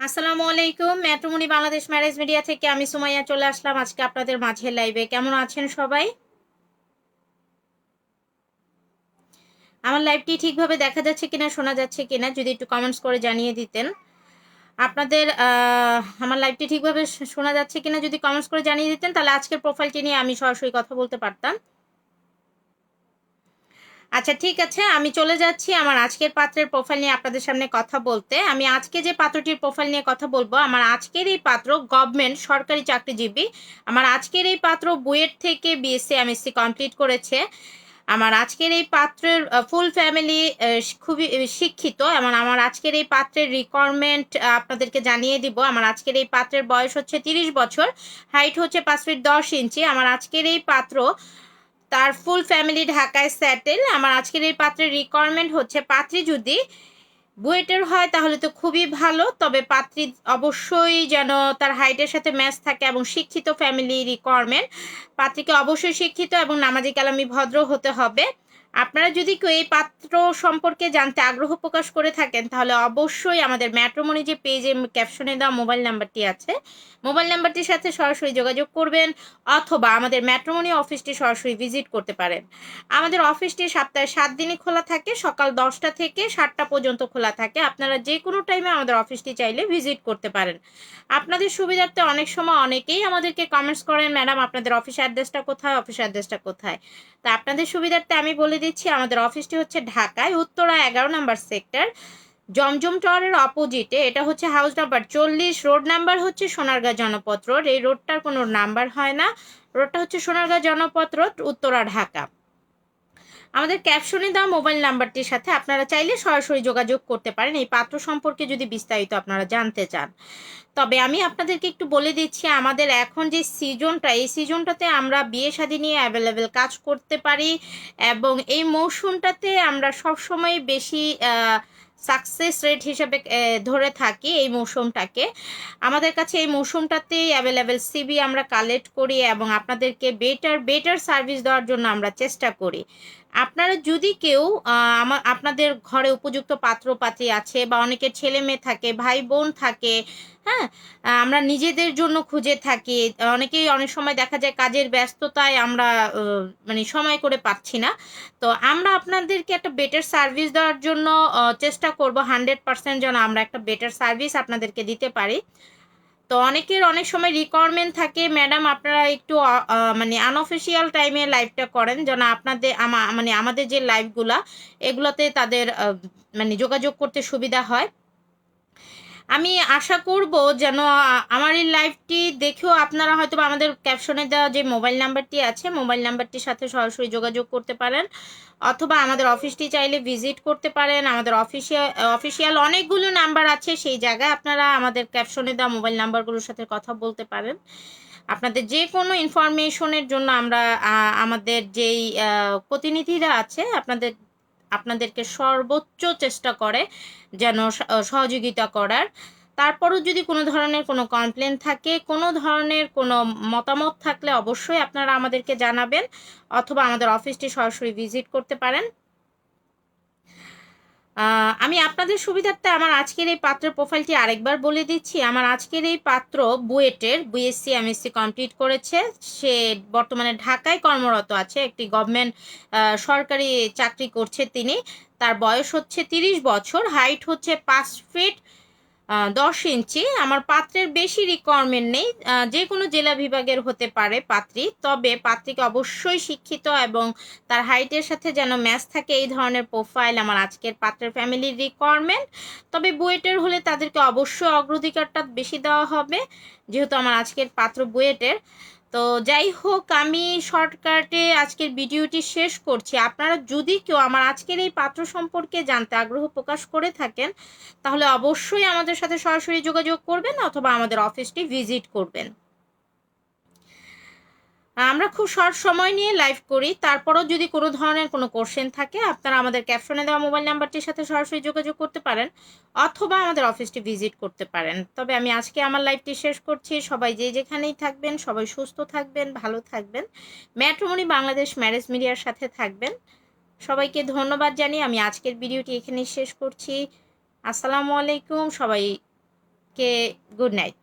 আসসালামু আলাইকুম, ম্যাট্রোমনি Bangladesh marriage media থেকে আমি সুমাইয়া চলে আসলাম আজকে আপনাদের মাঝে লাইভে কেমন আছেন সবাই? আমার লাইভটি ঠিকভাবে দেখা যাচ্ছে কিনা, শোনা যাচ্ছে কিনা, যদি একটু কমেন্টস করে জানিয়ে দিতেন। আপনাদের আমার লাইভটি ঠিকভাবে শোনা যাচ্ছে কিনা যদি কমেন্টস করে জানিয়ে দিতেন, তাহলে আজকের প্রোফাইলটি নিয়ে আমি সরাসরি কথা বলতে পারতাম। আচ্ছা ঠিক আছে, আমি চলে যাচ্ছি আমার আজকের পাত্রের প্রোফাইল নিয়ে আপনাদের সামনে কথা বলতে। আমি আজকে যে পাত্রটির প্রোফাইল নিয়ে কথা বলব, আমার আজকের এই পাত্র গভর্নমেন্ট সরকারি চাকরিজীবী। আমার আজকের এই পাত্র বুয়েট থেকে বিএসসি এমএসসি কমপ্লিট করেছে। আমার আজকের এই পাত্রের ফুল ফ্যামিলি খুবই শিক্ষিত। এবং আমার আজকের এই পাত্রের রিকোয়ারমেন্ট আপনাদেরকে জানিয়ে দিব। আমার আজকের এই পাত্রের বয়স হচ্ছে তিরিশ বছর হাইট হচ্ছে পাঁচ ফিট দশ ইঞ্চি আমার আজকের এই পাত্র তার ফুল ফ্যামিলি ঢাকায় স্যাটেল আমার আজকের এই পাত্রের রিকোয়ারমেন্ট হচ্ছে পাত্রী যদি বুয়েটের হয়, তাহলে তো খুবই ভালো। তবে পাত্রী অবশ্যই যেন তার হাইটের সাথে ম্যাচ থাকে এবং শিক্ষিত ফ্যামিলি রিকোয়ারমেন্ট পাত্রীকে অবশ্যই শিক্ষিত এবং নামাজি কালামি ভদ্র হতে হবে। আপনারা যদি কেউ এই পাত্র সম্পর্কে জানতে আগ্রহ প্রকাশ করে থাকেন, তাহলে অবশ্যই আমাদের ম্যাট্রোমনি যে পেজে ক্যাপশনে দেওয়া মোবাইল নাম্বারটি আছে, মোবাইল নাম্বারটির সাথে সরাসরি যোগাযোগ করবেন অথবা আমাদের ম্যাট্রোমনি অফিসটি সরাসরি ভিজিট করতে পারেন। আমাদের অফিসটি সপ্তাহে সাত দিনই খোলা থাকে, সকাল দশটা থেকে সাতটা পর্যন্ত খোলা থাকে। আপনারা যে কোনো টাইমে আমাদের অফিসটি চাইলে ভিজিট করতে পারেন। আপনাদের সুবিধার্থে অনেক সময় অনেকেই আমাদেরকে কমেন্টস করেন, ম্যাডাম, আপনাদের অফিস অ্যাড্রেসটা কোথায়? অফিস অ্যাড্রেসটা কোথায়? তা আপনাদের সুবিধার্থে আমি বলে দিচ্ছি। আমাদের অফিসটি হচ্ছে ঢাকায়, উত্তরা এগারো নাম্বার সেক্টর জমজম টাওয়ারের অপোজিটে এটা হচ্ছে হাউস নাম্বার চল্লিশ রোড নাম্বার হচ্ছে সোনারগাঁ জনপত্র রোড এই রোডটার কোনো নাম্বার হয় না। রোডটা হচ্ছে সোনারগাঁ জনপত্র রোড উত্তরা, ঢাকা। আমাদের ক্যাপশনে দেওয়া মোবাইল নাম্বারটির সাথে আপনারা চাইলে সরাসরি যোগাযোগ করতে পারেন। এই পাত্র সম্পর্কে যদি বিস্তারিত আপনারা জানতে চান। তবে আমি আপনাদেরকে একটু বলে দিচ্ছি, আমাদের এখন যে সিজনটা এই সিজনটাতে আমরা বিয়ে শাদী নিয়ে অ্যাভেলেবেল কাজ করতে পারি এবং এই মৌসুমটাতে আমরা সবসময় বেশি সাকসেস রেট হিসেবে ধরে থাকি এই মৌসুমটাকে। আমাদের কাছে এই মৌসুমটাতেই অ্যাভেলেবেল সিবি আমরা কালেক্ট করি এবং আপনাদেরকে বেটার বেটার সার্ভিস দেওয়ার জন্য আমরা চেষ্টা করি। আপনারা যদি কেউ আহ, আমা- আপনাদের ঘরে উপযুক্ত পাত্র পাত্রী আছে বা অনেকের ছেলে মেয়ে থাকে ভাই বোন থাকে হ্যাঁ? আমরা নিজেদের জন্য খুঁজে থাকি। অনেকেই অনেক সময় দেখা যায় কাজের ব্যস্ততায় আমরা মানে সময় করে পাচ্ছি না। তো আমরা আপনাদেরকে একটা বেটার সার্ভিস দেওয়ার জন্য চেষ্টা করব। হান্ড্রেড পার্সেন্ট যেন আমরা একটা বেটার সার্ভিস আপনাদেরকে দিতে পারি। তো অনেকের অনেক সময় রিকোয়ারমেন্ট থাকে ম্যাডাম আপনারা একটু মানে আনঅফিসিয়াল টাইমে লাইভটা করেন। যেন আপনাদের মানে আমাদের যে লাইভগুলা এগুলোতে তাদের মানে যোগাযোগ করতে সুবিধা হয়। আমি আশা করব যেন আমার এই লাইভটি দেখেও আপনারা হয়তো আমাদের ক্যাপশনে দেওয়া যে মোবাইল নাম্বারটি আছে মোবাইল নাম্বারটির সাথে সরাসরি যোগাযোগ করতে পারেন। অথবা আমাদের অফিসটি চাইলে ভিজিট করতে পারেন। আমাদের অফিসিয়াল অফিসিয়াল অনেকগুলো নাম্বার আছে, সেই জায়গায় আপনারা আমাদের ক্যাপশনে দেওয়া মোবাইল নাম্বারগুলোর সাথে কথা বলতে পারেন। আপনাদের যে কোনো ইনফরমেশনের জন্য আমরা আমাদের যেই প্রতিনিধিরা আছে, আপনাদের আপনাদেরকে সর্বোচ্চ চেষ্টা করে যেন সহযোগিতা করার। তারপরও যদি কোনো ধরনের কোনো কমপ্লেন থাকে, কোনো ধরনের কোনো মতামত থাকলে অবশ্যই আপনারা আমাদেরকে জানাবেন, অথবা আমাদের অফিসটি সরাসরি ভিজিট করতে পারেন। আমি আপনাদের সুবিধার্থে আমার আজকের এই পাত্রের প্রোফাইলটি আরেকবার বলে দিচ্ছি। আমার আজকের এই পাত্র বুয়েটের বিএসসি এমএসসি কমপ্লিট করেছে। সে বর্তমানে ঢাকায় কর্মরত আছে। একটি গভর্নমেন্ট সরকারি চাকরি করছে তিনি। তার বয়স হচ্ছে তিরিশ বছর হাইট হচ্ছে পাঁচ ফিট দশ ইঞ্চি। আমার পাত্রের বেশি রিকোয়ারমেন্ট নেই। যে কোনো জেলা বিভাগের হতে পারে পাত্রী। তবে পাত্রীকে অবশ্যই শিক্ষিত এবং তার হাইটের সাথে যেন ম্যাচ থাকে এই ধরনের প্রোফাইল আমার আজকের পাত্রের ফ্যামিলির রিকোয়ারমেন্ট তবে বুয়েটের হলে তাদেরকে অবশ্যই অগ্রাধিকারটা বেশি দেওয়া হবে, যেহেতু আমার আজকের পাত্র বুয়েটের। তো যাই হোক, আমি শর্টকাটে আজকের ভিডিওটি শেষ করছি। আপনারা যদি কেউ আমার আজকের এই পাত্র সম্পর্কে জানতে আগ্রহ প্রকাশ করে থাকেন, তাহলে অবশ্যই আমাদের সাথে সরাসরি যোগাযোগ করবেন অথবা আমাদের অফিসটি ভিজিট করবেন। আমরা খুব শর্ট সময় নিয়ে লাইভ করি। তারপরও যদি কোনো ধরনের কোনো কোশ্চেন থাকে, আপনারা আমাদের ক্যাপশনে দেওয়া মোবাইল নাম্বারটির সাথে সরাসরি যোগাযোগ করতে পারেন, অথবা আমাদের অফিসটি ভিজিট করতে পারেন। তবে আমি আজকে আমার লাইভটি শেষ করছি। সবাই যে যেখানেই থাকবেন, সবাই সুস্থ থাকবেন, ভালো থাকবেন। ম্যাট্রোমনি বাংলাদেশ ম্যারেজ মিডিয়ার সাথে থাকবেন। সবাইকে ধন্যবাদ জানিয়ে আমি আজকের ভিডিওটি এখানেই শেষ করছি। আসসালামু আলাইকুম। সবাইকে গুড নাইট